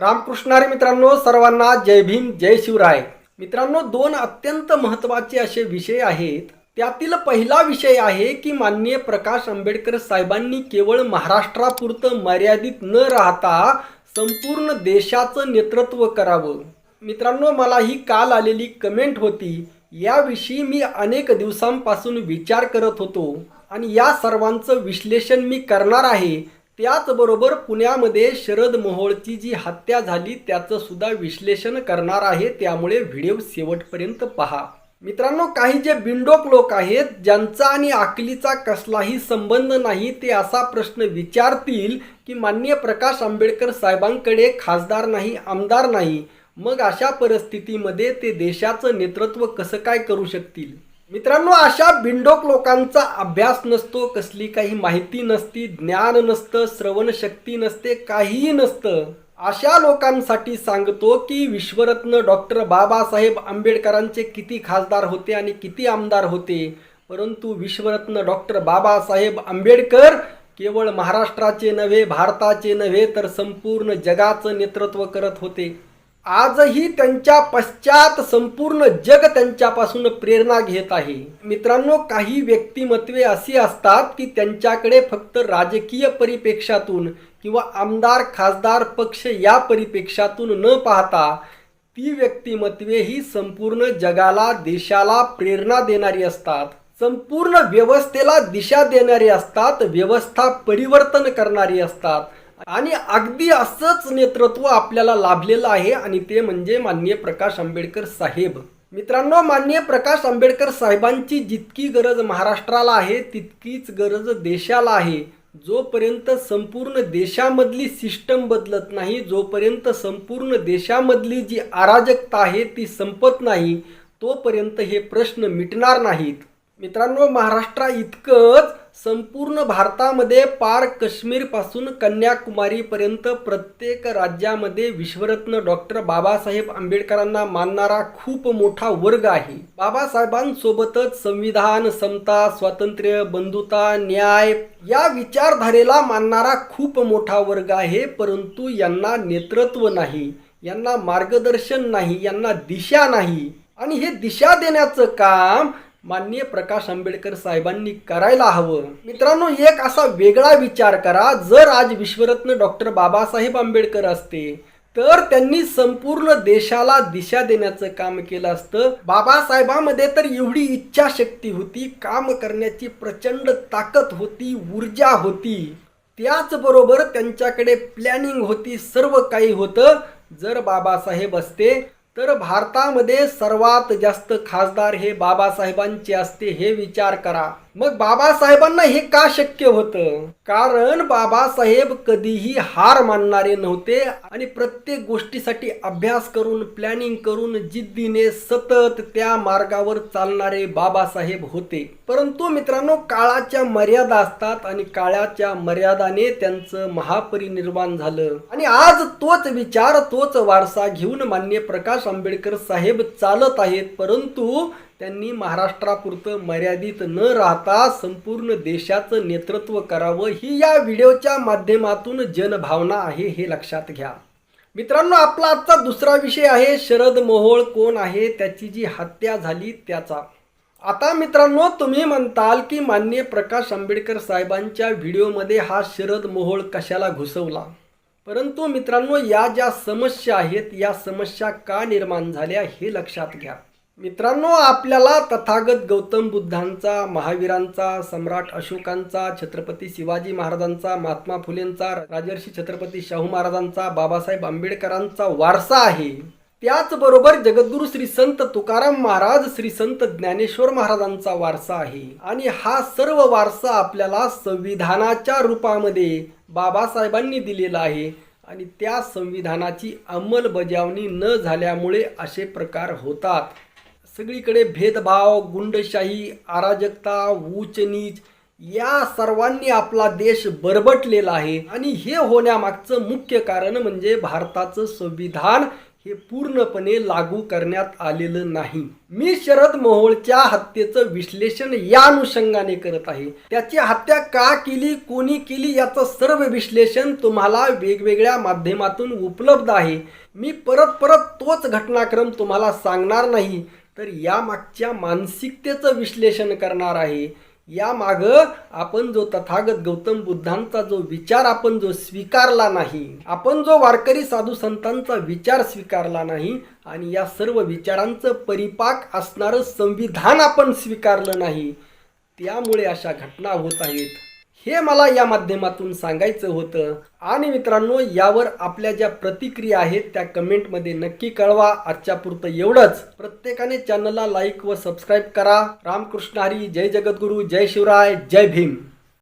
रामकृष्णारी मित्रांनो सर्वांना जय भीम जय शिवराय. मित्रांनो दोन अत्यंत महत्त्वाचे असे विषय आहेत. त्यातील पहिला विषय आहे की माननीय प्रकाश आंबेडकर साहेबांनी केवळ महाराष्ट्रापुरतं मर्यादित न राहता संपूर्ण देशाचं नेतृत्व करावं. मित्रांनो मला ही काल आलेली कमेंट होती. याविषयी मी अनेक दिवसांपासून विचार करत होतो. आणि या सर्वांचं विश्लेषण मी करणार आहे. त्याचबरोबर पुण्यामध्ये शरद मोहोळची जी हत्या झाली त्याचं सुद्धा विश्लेषण करणार आहे. त्यामुळे व्हिडिओ शेवटपर्यंत पहा. मित्रांनो काही जे बिंडोक लोक आहेत ज्यांचा आणि आकलीचा कसलाही संबंध नाही ते असा प्रश्न विचारतील की मान्य प्रकाश आंबेडकर साहेबांकडे खासदार नाही आमदार नाही. मग अशा परिस्थितीमध्ये ते देशाचं नेतृत्व कसं काय करू शकतील? मित्रांनो अशा बिंडोक लोकांचा अभ्यास नसतो कसली काही माहिती नसती ज्ञान नसतं श्रवणशक्ती नसते काहीही नसतं. अशा लोकांसाठी सांगतो की विश्वरत्न डॉक्टर बाबासाहेब आंबेडकरांचे किती खासदार होते आणि किती आमदार होते. परंतु विश्वरत्न डॉक्टर बाबासाहेब आंबेडकर केवळ महाराष्ट्राचे नव्हे भारताचे नव्हे तर संपूर्ण जगाचं नेतृत्व करत होते. आजही त्यांच्या पश्चात संपूर्ण जग त्यांच्यापासून प्रेरणा घेत आहे. मित्रांनो काही व्यक्तिमत्वे अशी असतात की त्यांच्याकडे फक्त राजकीय परिपेक्षातून किंवा आमदार खासदार पक्ष या परिपेक्षातून न पाहता ती व्यक्तिमत्वे ही संपूर्ण जगाला देशाला प्रेरणा देणारी असतात. संपूर्ण व्यवस्थेला दिशा देणारी असतात व्यवस्था परिवर्तन करणारी असतात. आणि अगदी असंच नेतृत्व आपल्याला लाभलेलं आहे आणि ते म्हणजे माननीय प्रकाश आंबेडकर साहेब. मित्रांनो माननीय प्रकाश आंबेडकर साहेबांची जितकी गरज महाराष्ट्राला आहे तितकीच गरज देशाला आहे. जोपर्यंत संपूर्ण देशामधली सिस्टम बदलत नाही जोपर्यंत संपूर्ण देशामधली जी अराजकता आहे ती संपत नाही तोपर्यंत हे प्रश्न मिटणार नाहीत. मित्रांनो महाराष्ट्रा इतकंच संपूर्ण भारतामध्ये पार काश्मीरपासून कन्याकुमारीपर्यंत प्रत्येक राज्यामध्ये विश्वरत्न डॉक्टर बाबासाहेब आंबेडकरांना मानणारा खूप मोठा वर्ग आहे. बाबासाहेबांसोबतच संविधान समता स्वातंत्र्य बंधुता न्याय या विचारधारेला मानणारा खूप मोठा वर्ग आहे परंतु यांना नेतृत्व नाही यांना मार्गदर्शन नाही यांना दिशा नाही. आणि हे दिशा देण्याचं काम माननीय प्रकाश आंबेडकर साहेबांनी करायला हवं. मित्रांनो एक असा वेगळा विचार करा जर आज विश्वरत्न डॉक्टर बाबासाहेब आंबेडकर असते तर त्यांनी संपूर्ण देशाला दिशा देण्याचं काम केलं असतं. बाबासाहेबांमध्ये तर एवढी इच्छाशक्ती होती काम करण्याची प्रचंड ताकद होती ऊर्जा होती. त्याचबरोबर त्यांच्याकडे प्लॅनिंग होती सर्व काही होतं. जर बाबासाहेब असते तर भारतामध्ये सर्वात जास्त खासदार हे बाबासाहेबांचे असते हे विचार करा. मग बाबासाहेबांना हे का शक्य होतं? कारण बाबासाहेब कधीही हार मानणारे नव्हते आणि प्रत्येक गोष्टीसाठी अभ्यास करून प्लॅनिंग करून जिद्दीने सतत त्या मार्गावर चालणारे बाबासाहेब होते. परंतु मित्रांनो काळाच्या मर्यादा असतात आणि काळाच्या मर्यादाने त्यांचं महापरिनिर्वाण झालं. आणि आज तोच विचार तोच वारसा घेऊन मान्य प्रकाश आंबेडकर साहेब चालत आहेत. परंतु त्यांनी महाराष्ट्रापुरतं मर्यादित न राहता संपूर्ण देशाचं नेतृत्व करावं ही या व्हिडिओच्या माध्यमातून जनभावना आहे हे लक्षात घ्या. मित्रांनो आपला आजचा दुसरा विषय आहे शरद मोहोळ कोण आहे त्याची जी हत्या झाली त्याचा. आता मित्रांनो तुम्ही म्हणताल की माननीय प्रकाश आंबेडकर साहेबांच्या व्हिडिओमध्ये हा शरद मोहोळ कशाला घुसवला? परंतु मित्रांनो या ज्या समस्या आहेत या समस्या का निर्माण झाल्या हे लक्षात घ्या. मित्रांनो आपल्याला तथागत गौतम बुद्धांचा महावीरांचा सम्राट अशोकांचा छत्रपती शिवाजी महाराजांचा महात्मा फुलेंचा राजर्षी छत्रपती शाहू महाराजांचा बाबासाहेब आंबेडकरांचा वारसा आहे. त्याचबरोबर जगद्गुरु श्री संत तुकाराम महाराज श्री संत ज्ञानेश्वर महाराजांचा वारसा आहे. आणि हा सर्व वारसा आपल्याला संविधानाच्या रूपामध्ये बाबासाहेबांनी दिलेला आहे. आणि त्या संविधानाची अंमलबजावणी न झाल्यामुळे असे प्रकार होतात. सगळीकडे भेदभाव गुंडशाही अराजकता ऊचनीच नीच या सर्वांनी आपला देश बरबटलेला आहे. आणि हे होण्यामागचं मुख्य कारण म्हणजे भारताचं संविधान हे पूर्णपणे लागू करण्यात आलेलं नाही. मी शरद मोहोळच्या हत्येचं विश्लेषण या अनुषंगाने करत आहे. त्याची हत्या का केली कोणी केली याचं सर्व विश्लेषण तुम्हाला वेगवेगळ्या माध्यमातून उपलब्ध आहे. मी परत परत तोच घटनाक्रम तुम्हाला सांगणार नाही. तर या मागच्या मानसिकतेचं विश्लेषण करणार आहे. यामागं आपण जो तथागत गौतम बुद्धांचा जो विचार आपण जो स्वीकारला नाही आपण जो वारकरी साधू संतांचा विचार स्वीकारला नाही आणि या सर्व विचारांचं परिपाक असणारं संविधान आपण स्वीकारलं नाही त्यामुळे अशा घटना होत आहेत. हे मला या माध्यमातून सांगायचं होतं. आणि मित्रांनो यावर आपल्या ज्या प्रतिक्रिया आहेत त्या कमेंटमध्ये नक्की कळवा. आजच्या पुरतं एवढंच. प्रत्येकाने चॅनलला लाईक व सबस्क्राईब करा. रामकृष्ण हरी जय जगद्गुरू जय शिवराय जय भीम.